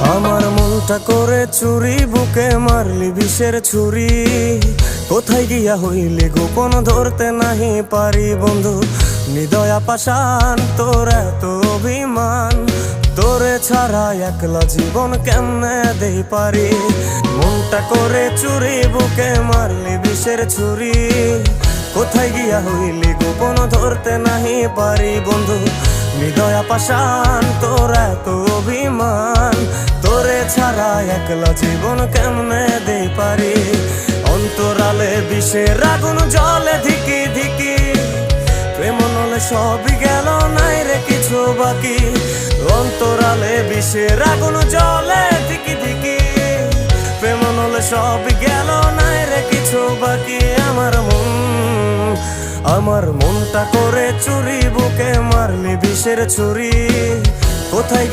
আমার মনটা করে চুরি, বুকে মারলি বিষের ছুরি। কোথায় গিয়া হইলি গোপন ধরতে নাহি পারি বন্ধু? নিদয়া পাশান তোর এত অভিমান। তোরে ছাড়া একলা জীবন কেমনে দেই পারি? মনটা করে চুরি, বুকে মারলি বিষের ছুরি। কোথায় গিয়া হইলি গোপন ধরতে নাহি পারি বন্ধু? নিদয়া পাশান তোর এত ছাড়া একলা জীবন কেমনে দে পারি? অন্তরালে বিষের আগুন জলে ধিকি ধিকি। প্রেম নলে সবই গেল, নাই রে কিছু বাকি। অন্তরালে বিষের আগুন জলে ধিকি ধিকি। প্রেম নলে সবই গেল, নাই রে কিছু বাকি। আমার মন, আমার মনটা করে চুরি, বুকে মারলি বিষের ছুরি। কোথায়